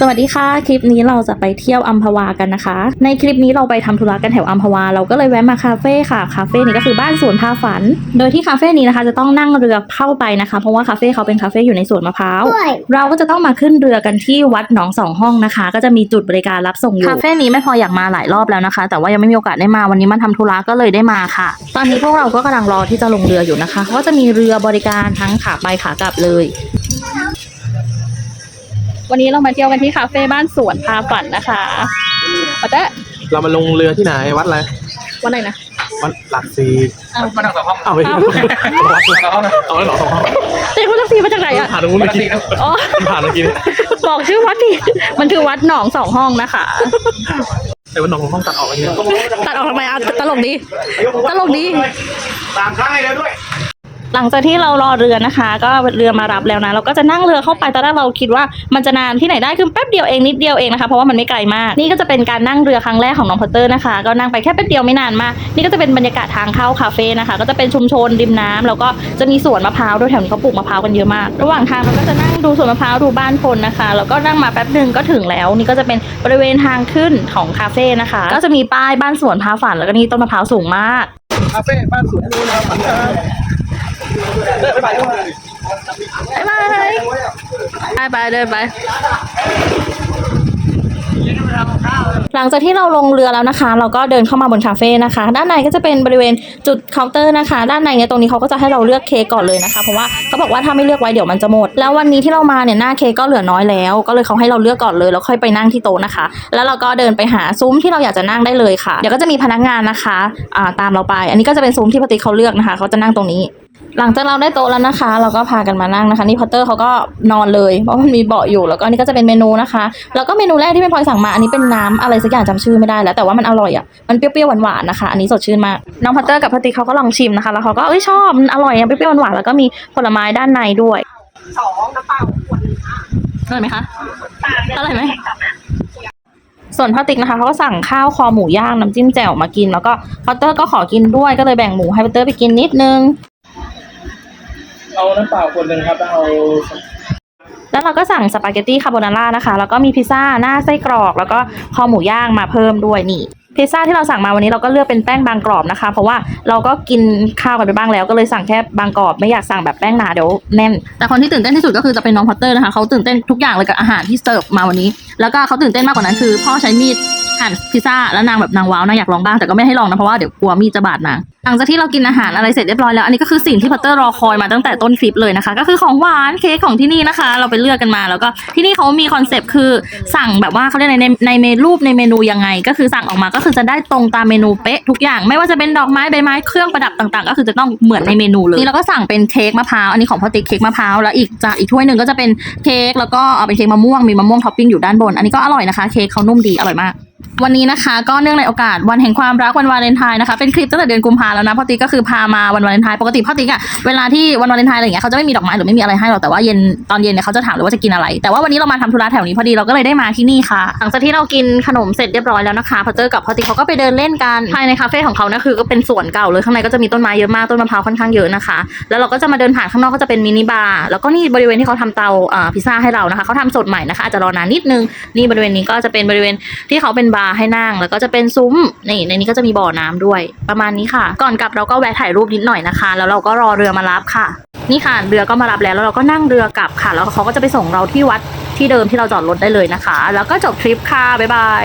สวัสดีค่ะ คลิปนี้เราจะไปเที่ยวอัมพวากันนะคะ ในคลิปนี้เราไปทำธุระกันแถวอัมพวา เราก็เลยแวะมาคาเฟ่ค่ะ คาเฟ่นี้ก็คือบ้านสวนพาฝัน โดยที่คาเฟ่นี้นะคะจะต้องนั่งเรือเข้าไปนะคะ เพราะว่าคาเฟ่เขาเป็นคาเฟ่อยู่ในสวนมะพร้าว เราก็จะต้องมาขึ้นเรือกันที่วัดหนองสองห้องนะคะ ก็จะมีจุดบริการรับส่งอยู่ คาเฟ่นี้ไม่พออยากมาหลายรอบแล้วนะคะ แต่ว่ายังไม่มีโอกาสได้มา วันนี้มาทำธุระก็เลยได้มาค่ะ ตอนนี้พวกเราก็กำลังรอที่จะลงเรืออยู่นะคะเพราะว่าจะมีเรือบริการทั้งขาไปขากลับเลย วันนี้เรามาเที่ยวกันที่คาเฟ่บ้านสวนพาฝันนะคะปัตเตอร์เรามาลงเรือที่ไหนวัดอะไรวันไหนนะ วัดหลักซีอ้าวมาทางสองห้องอ้าวไม่ใช่อ้าววัดเอาแล้วเหรอสองห้องเจ๊คุณทักซีมาจากไหนอะผ่านตรงนู้นเมื่อกี้อ๋อผ่านเมื่อกี้เนี่ยบอกชื่อวัดดิมันคือวัดหนองสองห้องนะคะแต่ว่าน้องของห้องตัดออกแล้วเนี่ยตัดออกทำไมอะตลกดีตลกดีตามข้างให้แล้วด้วย หลังจากที่เรารอเรือนะคะ ก็เรือมารับแล้วนะ เราก็จะนั่งเรือเข้าไปตอนแรกเราคิดว่ามันจะนานที่ไหนได้คือแป๊บเดียวเองนิดเดียวเองนะคะเพราะว่ามันไม่ไกลมาก นี่ก็จะเป็นการนั่งเรือครั้งแรกของน้องพอตเตอร์นะคะ ก็นั่งไปแค่แป๊บเดียวไม่นานมาก นี่ก็จะเป็นบรรยากาศทางเข้าคาเฟ่นะคะ ก็จะเป็นชุมชนริมน้ำแล้วก็จะมีสวนมะพร้าวด้วยแถวนี้เขาปลูกมะพร้าวกันเยอะมาก ระหว่างทางเราก็จะนั่งดูสวนมะพร้าวดูบ้านคนนะคะ แล้วก็นั่งมาแป๊บหนึ่งก็ถึงแล้ว นี่ก็จะเป็นบริเวณทางขึ้นของคาเฟ่นะคะ ก็จะมีป้ายบ้านสวนพาฝันแล้วก็นี่ต้นมะพร้าวสูงมากคาเฟ่บ้านสวนนู้นครับ เดินไปไปไปไปเดินไปหลังจากที่เราลงเรือแล้วนะคะ เราก็เดินเข้ามาบนคาเฟ่นะคะ ด้านในก็จะเป็นบริเวณจุดเคาน์เตอร์นะคะ ด้านในเนี่ยตรงนี้เขาก็จะให้เราเลือกเค้กก่อนเลยนะคะเพราะว่าเขาบอกว่าถ้าไม่เลือกไว้เดี๋ยวมันจะหมด แล้ววันนี้ที่เรามาเนี่ยหน้าเค้กก็เหลือน้อยแล้ว ก็เลยเขาให้เราเลือกก่อนเลยแล้วค่อยไปนั่งที่โต๊ะนะคะ แล้วเราก็เดินไปหาซุ้มที่เราอยากจะนั่งได้เลยค่ะเดี๋ยวก็จะมีพนักงานนะคะอ่าตามเราไป อันนี้ก็จะเป็นซุ้มที่ปฏิเขาเลือกนะคะเขาจะนั่งตรงนี้ หลังจากเราได้โต๊ะแล้วนะคะ เราก็พากันมานั่งนะคะ นี่พอตเตอร์เขาก็นอนเลยเพราะมันมีเบาะอยู่แล้วก็อันนี่ก็จะเป็นเมนูนะคะ แล้วก็เมนูแรกที่เป็นพลอยสั่งมาอันนี้เป็นน้ำอะไรสักอย่างจำชื่อไม่ได้แล้วแต่ว่ามันอร่อยอะมันเปรี้ยวๆหวานๆนะคะ อันนี้สดชื่นมากน้องพอตเตอร์กับพอติกเขาก็ลองชิมนะคะ แล้วเขาก็เอ้ยชอบมันอร่อยอะเปรี้ยวๆหวานๆแล้วก็มีผลไม้ด้านในด้วยสองน้ำเปล่าขวดอร่อยไหมคะอร่อยไหมส่วนพ่อติ๊กนะคะเขาก็สั่งข้าวคอหมูย่างน้ำจิ้มแจ่วมากิน แล้วก็พอตเตอร์ก็ขอกินด้วยก็เลยแบ่งหมูให้พอตเตอร์ไปกินนิดนึง เอาน้ำเปล่าคนหนึ่งครับแล้วเอาแล้วเราก็สั่งสปาเกตตี้คาโบนาร่านะคะ แล้วก็มีพิซซ่าหน้าไส้กรอก แล้วก็คอหมูย่างมาเพิ่มด้วยนี่ พิซซ่าที่เราสั่งมาวันนี้เราก็เลือกเป็นแป้งบางกรอบนะคะ เพราะว่าเราก็กินข้าวกันไปบ้างแล้ว ก็เลยสั่งแค่บางกรอบไม่อยากสั่งแบบแป้งหนาเดี๋ยวแน่น แต่คนที่ตื่นเต้นที่สุดก็คือจะเป็นน้องพอตเตอร์นะคะเขาตื่นเต้นทุกอย่างเลยกับอาหารที่เสิร์ฟมาวันนี้ แล้วก็เขาตื่นเต้นมากกว่านั้นคือพ่อใช้มีด หั่นพิซซ่าแล้วนางแบบนางว้าวนางอยากลองบ้างแต่ก็ไม่ให้ลองนะเพราะว่าเดี๋ยวกลัวมีดจะบาดนางหลังจากที่เรากินอาหารอะไรเสร็จเรียบร้อยแล้วอันนี้ก็คือสิ่งที่พัตเตอร์รอคอยมาตั้งแต่ต้นคลิปเลยนะคะ ก็คือของหวานเค้กของที่นี่นะคะ เราไปเลือกกันมาแล้วก็ที่นี่เขามีคอนเซปต์คือสั่งแบบว่าเขาเรียกอะไรในในเมนูรูปในเมนูยังไง ก็คือสั่งออกมาก็คือจะได้ตรงตามเมนูเป๊ะทุกอย่าง ไม่ว่าจะเป็นดอกไม้ใบไม้เครื่องประดับต่างๆ ก็คือจะต้องเหมือนในเมนูเลยนี่เราก็สั่งเป็นเค้กมะพร้าวอันนี้ของพ่อติ๊กเค้กมะพร้าวแล้วอีกจากอีกถ้วยหนึ่งก็จะเป็นเค้กแล้วก็เอาเป็นเค้กมะม่วงมีมะม่วงท็อปปิ้งอยู่ด้านบนอันนี้ก็อร่อยนะคะเค้กเขานุ่มดีอร่อยมาก วันนี้นะคะก็เนื่องในโอกาสวันแห่งความรักวันวาเลนไทน์นะคะเป็นคลิปตั้งแต่เดือนกุมภาแล้วนะพ่อติ๊กก็คือพามาวันวาเลนไทน์ปกติพ่อติ๊กอะเวลาที่วันวาเลนไทน์อะไรอย่างเงี้ยเขาจะไม่มีดอกไม้หรือไม่มีอะไรให้หรอกแต่ว่าเย็นตอนเย็นเนี่ยเขาจะถามเลยว่าจะกินอะไร แต่ว่าวันนี้เรามาทำธุระแถวนี้พอดีเราก็เลยได้มาที่นี่ค่ะ หลังจากที่เรากินขนมเสร็จเรียบร้อยแล้วนะคะพอเจอกับพ่อติ๊กเขาก็ไปเดินเล่นกันภายในคาเฟ่ของเขานะคือก็เป็นสวนเก่าเลยข้างในก็จะมีต้นไม้เยอะมากต้นมะพร้าวค่อนข้างเยอะนะคะ แล้วเราก็จะมาเดินผ่านข้างนอกก็จะเป็นมินิบาร์แล้วก็นี่บริเวณที่เขาทำเตาอ่าพิซซ่าให้เรานะคะเขาทำสดใหม่นะคะอาจจะรอนานนิดนึงนี่บริเวณนี้ก็จะเป็นบริเวณที่เขาเป็นบาร์ให้นั่ง แล้วก็จะเป็นซุ้มนี่ในนี้ก็จะมีบ่อน้ำด้วย ประมาณนี้ค่ะ ก่อนกลับเราก็แวะถ่ายรูปนิดหน่อยนะคะ แล้วเราก็รอเรือมารับค่ะ นี่ค่ะเรือก็มารับแล้วแล้วเราก็นั่งเรือกลับค่ะ แล้วเขาก็จะไปส่งเราที่วัดที่เดิมที่เราจอดรถได้เลยนะคะ แล้วก็จบทริปค่ะบ๊ายบาย